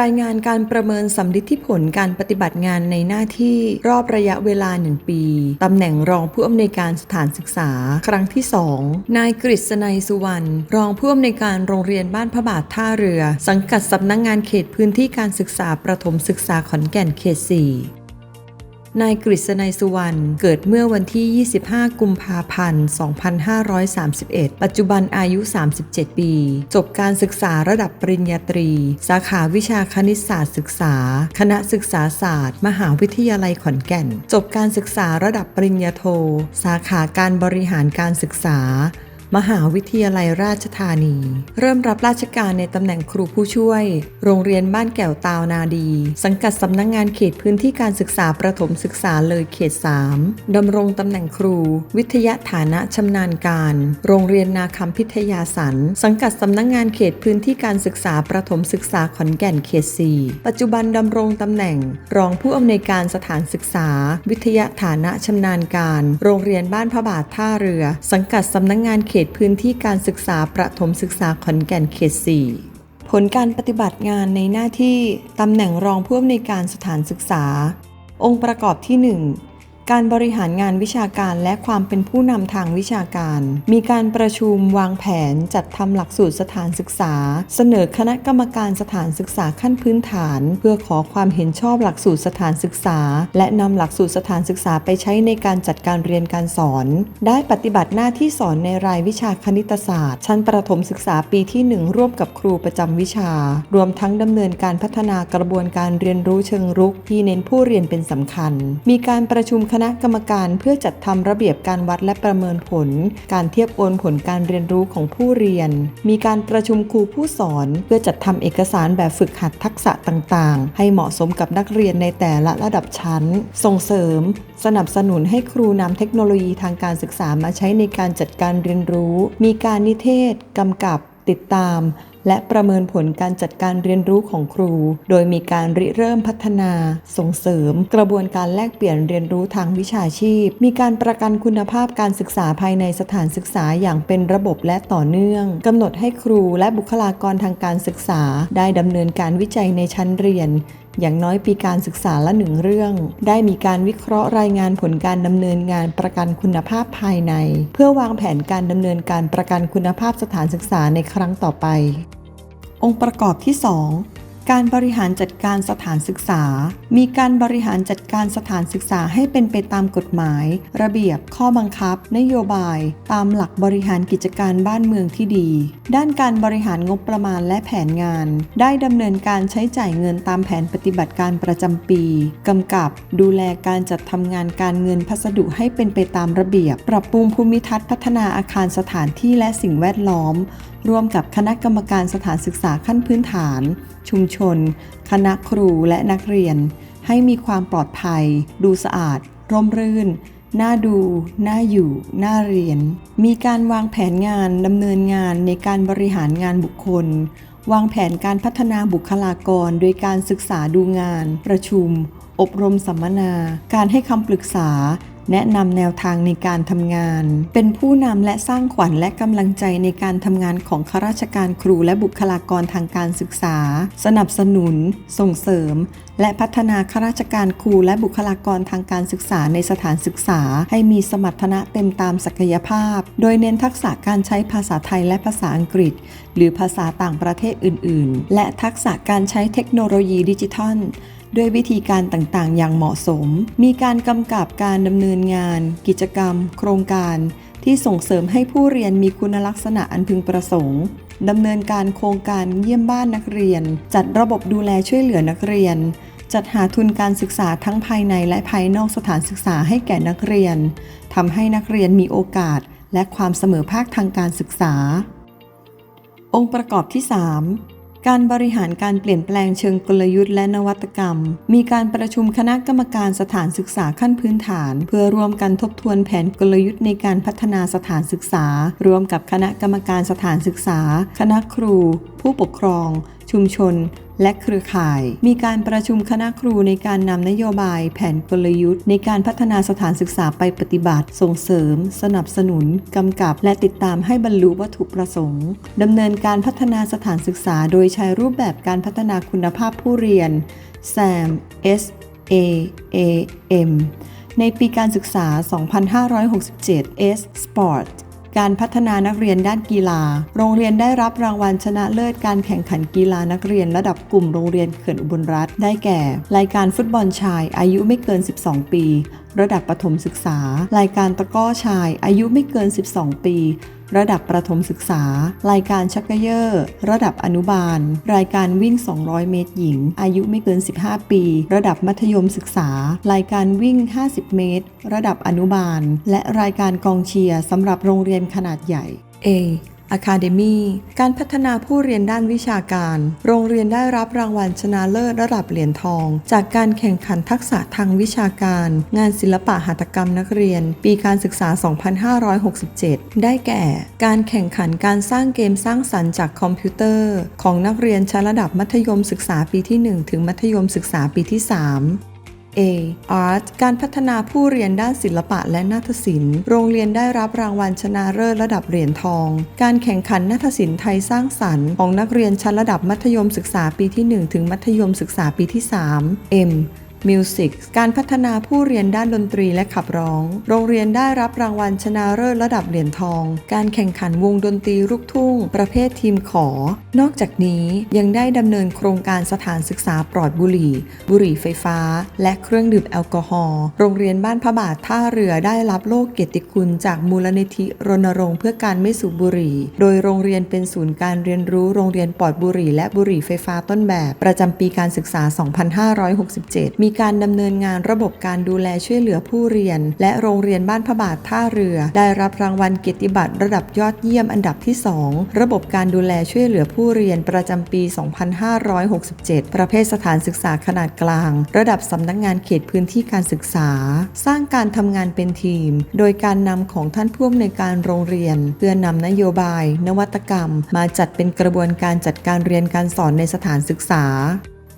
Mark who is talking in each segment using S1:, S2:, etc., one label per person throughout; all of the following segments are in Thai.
S1: รายงานการประเมินสำลิดที่ผลการปฏิบัติงานในหน้าที่รอบระยะเวลาหนึ่งปี ตำแหน่งรองผู้อำนวยการสถานศึกษา ครั้งที่ 2 นายกฤษณัยสุวรรณ รองผู้อำนวยการโรงเรียนบ้านพระบาทท่าเรือ สังกัดสำนักงงานเขตพื้นที่การศึกษาประถมศึกษาขอนแก่นเขต 4 นายกฤษณัยสุวรรณเกิดเมื่อวันที่ 25 กุมภาพันธ์ 2531 ปัจจุบันอายุ 37 ปี จบการศึกษาระดับปริญญาตรี สาขาวิชาคณิตศาสตร์ศึกษา คณะศึกษาศาสตร์ มหาวิทยาลัยขอนแก่น จบการศึกษาระดับปริญญาโท สาขาการบริหารการศึกษา มหาวิทยาลัยราชธานี เริ่มรับราชการในตำแหน่งครูผู้ช่วย โรงเรียนบ้านแก้วตาวนาดี สังกัดสำนักงงานเขตพื้นที่การศึกษาประถมศึกษาเลยเขต 3ดำรงตำแหน่งครู วิทยาฐานะชำนาญการ โรงเรียนนาคำพิทยาสัน สังกัดสำนักงงานเขตพื้นที่การศึกษาประถมศึกษาขอนแก่นเขต 4 ปัจจุบันดำรงตำแหน่ง รองผู้อำนวยการสถานศึกษา วิทยาฐานะชำนาญการ โรงเรียนบ้านพระบาทท่าเรือ สังกัดสำนักงงานเขตพื้นที่การศึกษาประถมศึกษาขอนแก่นเขต 4 ผลการปฏิบัติงานในหน้าที่ตำแหน่งรองผู้อำนวยการสถานศึกษา องค์ประกอบที่ 1 การบริหารงานวิชาการและความเป็นผู้นำทางวิชาการ มีการประชุมวางแผนจัดทำหลักสูตรสถานศึกษา เสนอคณะกรรมการสถานศึกษาขั้นพื้นฐาน เพื่อขอความเห็นชอบหลักสูตรสถานศึกษา และนำหลักสูตรสถานศึกษาไปใช้ในการจัดการเรียนการสอน ได้ปฏิบัติหน้าที่สอนในรายวิชาคณิตศาสตร์ ชั้นประถมศึกษาปีที่ 1 ร่วมกับครูประจำวิชา รวมทั้งดำเนินการพัฒนากระบวนการเรียนรู้เชิงรุกที่เน้นผู้เรียนเป็นสำคัญ มีการประชุมคณะกรรมการเพื่อจัดทำระเบียบการวัดและประเมินผล การเทียบโอนผลการเรียนรู้ของผู้เรียน มีการประชุมครูผู้สอน เพื่อจัดทำเอกสารแบบฝึกหัดทักษะต่างๆ ให้เหมาะสมกับนักเรียนในแต่ละระดับชั้น ส่งเสริม สนับสนุนให้ครูนำเทคโนโลยีทางการศึกษามาใช้ในการจัดการเรียนรู้ มีการนิเทศกำกับติดตาม และประเมินผลการจัดการเรียนรู้ของครู โดยมีการริเริ่มพัฒนา ส่งเสริม กระบวนการแลกเปลี่ยนเรียนรู้ทางวิชาชีพ มีการประกันคุณภาพการศึกษาภายในสถานศึกษาอย่างเป็นระบบและต่อเนื่องกำหนดให้ครูและบุคลากรทางการศึกษา ได้ดำเนินการวิจัยในชั้นเรียนอย่างน้อยปีการศึกษาละหนึ่งเรื่อง ได้มีการวิเคราะห์รายงานผลการดำเนินงานประกันคุณภาพภายใน เพื่อวางแผนการดำเนินการประกันคุณภาพสถานศึกษาในครั้งต่อไป องค์ประกอบที่ 2 การบริหารจัดการสถานศึกษา มีการบริหารจัดการสถานศึกษาให้เป็นไปตามกฎหมาย ระเบียบ ข้อบังคับ นโยบาย ตามหลักบริหารกิจการบ้านเมืองที่ดี ด้านการบริหารงบประมาณและแผนงาน ได้ดำเนินการใช้จ่ายเงินตามแผนปฏิบัติการประจำปีกำกับ ดูแลการจัดทำงานการเงินพัสดุให้เป็นไปตามระเบียบ ปรับปรุงภูมิทัศน์พัฒนาอาคารสถานที่และสิ่งแวดล้อม ร่วมกับคณะกรรมการสถานศึกษาขั้นพื้นฐาน ชุมชน คณะครูและนักเรียน ให้มีความปลอดภัย ดูสะอาด ร่มรื่น น่าดู น่าอยู่ น่าเรียน มีการวางแผนงานดำเนินงานในการบริหารงานบุคคล วางแผนการพัฒนาบุคลากร โดยการศึกษาดูงาน ประชุม อบรมสัมมนา การให้คำปรึกษา แนะนำแนวทางในการทำงาน เป็นผู้นำและสร้างขวัญและกำลังใจในการทำงานของข้าราชการครูและบุคลากรทางการศึกษา สนับสนุน ส่งเสริม และพัฒนาข้าราชการครูและบุคลากรทางการศึกษาในสถานศึกษา ให้มีสมรรถนะเต็มตามศักยภาพ โดยเน้นทักษะการใช้ภาษาไทยและภาษาอังกฤษ หรือภาษาต่างประเทศอื่น ๆ และทักษะการใช้เทคโนโลยีดิจิทัล ด้วยวิธีการต่างๆ อย่างเหมาะสม มีการกำกับการดำเนินงาน กิจกรรม โครงการ ที่ส่งเสริมให้ผู้เรียนมีคุณลักษณะอันพึงประสงค์ดำเนินการโครงการเยี่ยมบ้านนักเรียน จัดระบบดูแลช่วยเหลือนักเรียน จัดหาทุนการศึกษาทั้งภายในและภายนอกสถานศึกษาให้แก่นักเรียนทำให้นักเรียนมีโอกาส และความเสมอภาคทางการศึกษา องค์ประกอบที่ 3 การบริหารการเปลี่ยนแปลงเชิงกลยุทธ์และนวัตกรรม มีการประชุมคณะกรรมการสถานศึกษาขั้นพื้นฐาน เพื่อร่วมกันทบทวนแผนกลยุทธ์ในการพัฒนาสถานศึกษา ร่วมกับคณะกรรมการสถานศึกษา คณะครู ผู้ปกครอง ชุมชน และเครือข่าย มีการประชุมคณะครูในการนำนโยบาย แผนกลยุทธ์ ในการพัฒนาสถานศึกษาไปปฏิบัติ ส่งเสริม สนับสนุนกำกับ และติดตามให้บรรลุวัตถุประสงค์ดำเนินการพัฒนาสถานศึกษา โดยใช้รูปแบบการพัฒนาคุณภาพผู้เรียน SAM S A A M ในปีการศึกษา 2567 S Sport การพัฒนานักเรียนด้านกีฬา โรงเรียนได้รับรางวัลชนะเลิศการแข่งขันกีฬานักเรียนระดับกลุ่มโรงเรียนเขื่อนอุบลรัฐได้แก่ รายการฟุตบอลชาย อายุไม่เกิน 12 ปี ระดับประถมศึกษา รายการตะก้อชาย อายุไม่เกิน 12 ปี ระดับประถมศึกษา รายการชักเกยอร์ระดับอนุบาล รายการวิ่ง 200 เมตรหญิง อายุไม่เกิน 15 ปี ระดับมัธยมศึกษา รายการวิ่ง 50 เมตร ระดับอนุบาล และรายการกองเชียร์สำหรับโรงเรียนขนาดใหญ่ A Academy การพัฒนาผู้เรียนด้านวิชาการ โรงเรียนได้รับรางวัลชนะเลิศระดับเหรียญทอง จากการแข่งขันทักษะทางวิชาการ งานศิลปะหัตถกรรมนักเรียน ปีการศึกษา 2567 ได้แก่ การแข่งขันการสร้างเกมสร้างสรรค์จากคอมพิวเตอร์ ของนักเรียนชั้นระดับมัธยมศึกษาปีที่ 1 ถึงมัธยมศึกษาปีที่ 3 A Art การพัฒนาผู้เรียนด้านศิลปะและนาฏศิลป์ โรงเรียนได้รับรางวัลชนะเลิศระดับเหรียญทอง การแข่งขันนาฏศิลป์ไทยสร้างสรรค์ของนักเรียนชั้นระดับมัธยมศึกษาปีที่ 1 ถึงมัธยมศึกษาปีที่ 3 M Music การพัฒนาผู้เรียนด้านดนตรีและขับร้อง โรงเรียนได้รับรางวัลชนะเลิศระดับเหรียญทอง การแข่งขันวงดนตรีลูกทุ่ง ประเภททีมขอ นอกจากนี้ยังได้ดำเนินโครงการสถานศึกษาปลอดบุหรี่ บุหรี่ไฟฟ้า และเครื่องดื่มแอลกอฮอล์โรงเรียนบ้านพระบาทท่าเรือได้รับโล่เกียรติคุณจากมูลนิธิรณรงค์เพื่อการไม่สูบบุหรี่ โดยโรงเรียนเป็นศูนย์การเรียนรู้โรงเรียนปลอดบุหรี่และบุหรี่ไฟฟ้าต้นแบบ ประจำปีการศึกษา 2567 มีการดำเนินงานระบบการดูแลช่วยเหลือผู้เรียน และโรงเรียนบ้านพระบาทท่าเรือ ได้รับรางวัลเกียรติบัตรระดับยอดเยี่ยมอันดับที่ 2 ระบบการดูแลช่วยเหลือผู้เรียนประจำปี 2567 ประเภทสถานศึกษาขนาดกลาง ระดับสำนักงงานเขตพื้นที่การศึกษา สร้างการทำงานเป็นทีม โดยการนำของท่านผู้อำนวยการโรงเรียน เพื่อนำนโยบาย นวัตกรรม มาจัดเป็นกระบวนการจัดการเรียนการสอนในสถานศึกษา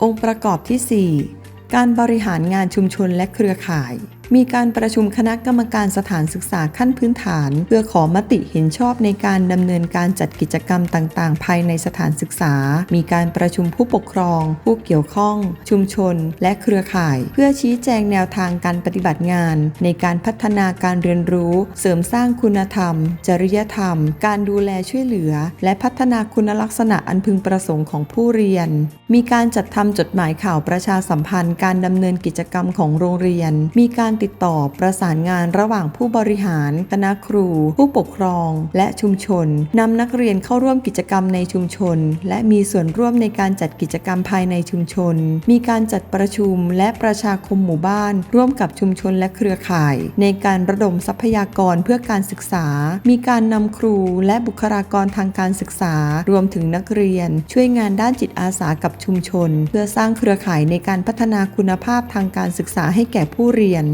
S1: องค์ประกอบที่ 4 การบริหารงานชุมชนและเครือข่าย มีการประชุมคณะกรรมการสถานศึกษาขั้นพื้นฐาน เพื่อขอมติเห็นชอบในการดำเนินการจัดกิจกรรมต่าง ๆ ภายในสถานศึกษา มีการประชุมผู้ปกครอง ผู้เกี่ยวข้อง ชุมชน และเครือข่าย เพื่อชี้แจงแนวทางการปฏิบัติงาน ในการพัฒนาการเรียนรู้ เสริมสร้างคุณธรรม จริยธรรม การดูแลช่วยเหลือ และพัฒนาคุณลักษณะอันพึงประสงค์ของผู้เรียน มีการจัดทำจดหมายข่าวประชาสัมพันธ์ การดำเนินกิจกรรมของโรงเรียน มีการติดต่อประสานงานระหว่างผู้บริหาร คณะครู ผู้ปกครอง และชุมชนนำนักเรียนเข้าร่วมกิจกรรมในชุมชน และมีส่วนร่วมในการจัดกิจกรรมภายในชุมชน มีการจัดประชุมและประชาคมหมู่บ้าน ร่วมกับชุมชนและเครือข่าย ในการระดมทรัพยากรเพื่อการศึกษา มีการนำครูและบุคลากรทางการศึกษา รวมถึงนักเรียน ช่วยงานด้านจิตอาสากับชุมชน เพื่อสร้างเครือข่ายในการพัฒนาคุณภาพทางการศึกษาให้แก่ผู้เรียน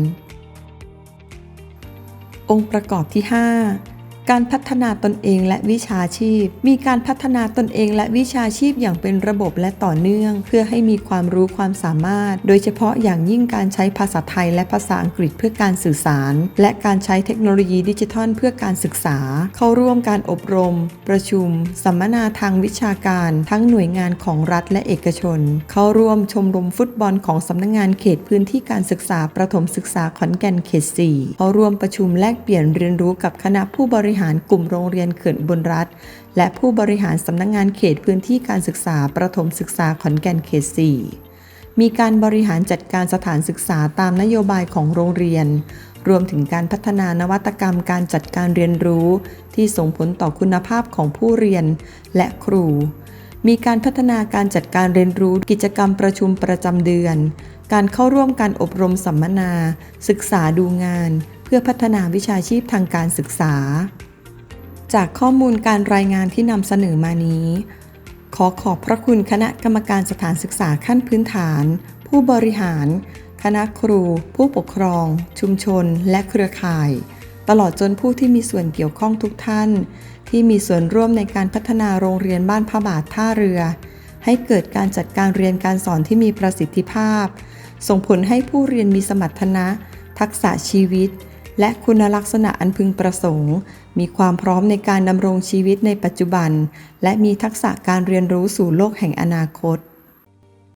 S1: องค์ประกอบที่ 5 การพัฒนาตนเองและวิชาชีพ มีการพัฒนาตนเองและวิชาชีพอย่างเป็นระบบและต่อเนื่อง เพื่อให้มีความรู้ความสามารถ โดยเฉพาะอย่างยิ่งการใช้ภาษาไทยและภาษาอังกฤษเพื่อการสื่อสาร และการใช้เทคโนโลยีดิจิทัล เพื่อการศึกษา เข้าร่วมการอบรม ประชุม สัมมนาทางวิชาการ ทั้งหน่วยงานของรัฐและเอกชน เข้าร่วมชมรมฟุตบอลของสำนักงงานเขตพื้นที่การศึกษาประถมศึกษาขอนแก่นเขต 4 เข้าร่วมประชุมแลกเปลี่ยนเรียนรู้กับคณะผู้บริหารกลุ่มโรงเรียนเขื่อนอุบนรัฐ และผู้บริหารสำนักงงานเขตพื้นที่การศึกษาประถมศึกษาขอนแก่นเขต 4 มีการบริหารจัดการสถานศึกษาตามนโยบายของโรงเรียน รวมถึงการพัฒนานวัตกรรมการจัดการเรียนรู้ ที่ส่งผลต่อคุณภาพของผู้เรียนและครู มีการพัฒนาการจัดการเรียนรู้กิจกรรมประชุมประจำเดือน การเข้าร่วมการอบรมสัมมนา ศึกษาดูงาน พื่อพัฒนาวิชาชีพทางการศึกษา จากข้อมูลการรายงานที่นำเสนอมานี้ ขอขอบพระคุณคณะกรรมการสถานศึกษาขั้นพื้นฐาน ผู้บริหาร คณะครู ผู้ปกครอง ชุมชน และเครือข่าย ตลอดจนผู้ที่มีส่วนเกี่ยวข้องทุกท่าน ที่มีส่วนร่วมในการพัฒนาโรงเรียนบ้านพระบาทท่าเรือ ให้เกิดการจัดการเรียนการสอนที่มีประสิทธิภาพ ส่งผลให้ผู้เรียนมีสมรรถนะทักษะชีวิต และคุณลักษณะอันพึงประสงค์ มีความพร้อมในการดำรงชีวิตในปัจจุบัน และมีทักษะการเรียนรู้สู่โลกแห่งอนาคต